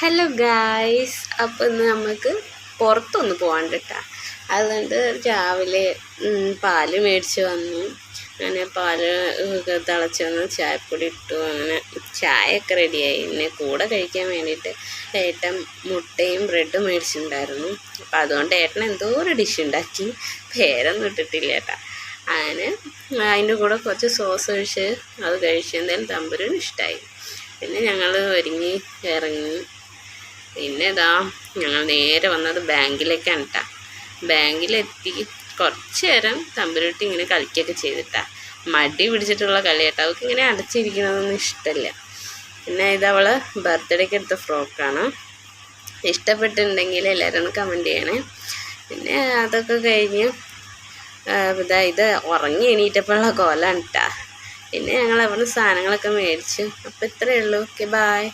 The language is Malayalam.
ഹലോ ഗായ്സ് അപ്പോൾ ഇന്ന് നമുക്ക് പുറത്തൊന്ന് പോകാണ്ട് അതുകൊണ്ട് രാവിലെ പാൽ മേടിച്ച് വന്നു. അങ്ങനെ പാൽ തിളച്ച് വന്ന്. ചായപ്പൊടി ഇട്ടു. അങ്ങനെ ചായയൊക്കെ റെഡിയായി. പിന്നെ കൂടെ കഴിക്കാൻ വേണ്ടിയിട്ട് ഏട്ടൻ മുട്ടയും ബ്രെഡും മേടിച്ചിട്ടുണ്ടായിരുന്നു. അപ്പം അതുകൊണ്ട് ഏട്ടൻ എന്തോ ഒരു ഡിഷ് ഉണ്ടാക്കി. പേരൊന്നും ഇട്ടിട്ടില്ല കേട്ടോ അങ്ങനെ അതിന്റെ കൂടെ കുറച്ച് സോസ് ഒഴിച്ച് അത് കഴിച്ച് എന്തായാലും തമ്പുരും ഇഷ്ടമായി പിന്നെ ഞങ്ങൾ ഒരുങ്ങി ഇറങ്ങി പിന്നെ ഇതാ ഞങ്ങൾ നേരെ വന്നത് ബാങ്കിലേക്കാണ് കേട്ടോ ബാങ്കിലെത്തി കുറച്ച് നേരം തമ്പുരുട്ടി ഇങ്ങനെ കളിക്കുകയൊക്കെ ചെയ്തിട്ടാ. മടി പിടിച്ചിട്ടുള്ള കളി കേട്ടോ അവൾക്ക് ഇങ്ങനെ അടച്ചിരിക്കുന്നതൊന്നും ഇഷ്ടമല്ല പിന്നെ ഇതവൾ ബർത്ത്ഡേക്ക് എടുത്ത ഫ്രോക്കാണ് ഇഷ്ടപ്പെട്ടിട്ടുണ്ടെങ്കിൽ എല്ലാവരും ഒന്ന് കമന്റ് ചെയ്യണേ. പിന്നെ അതൊക്കെ കഴിഞ്ഞ് ഇതാ ഇത് ഉറങ്ങി എണീറ്റപ്പോഴുള്ള കോലാണ് കേട്ടാ പിന്നെ ഞങ്ങൾ അവിടെ സാധനങ്ങളൊക്കെ മേടിച്ചു. അപ്പോൾ ഇത്രയേ ഉള്ളൂ. Okay bye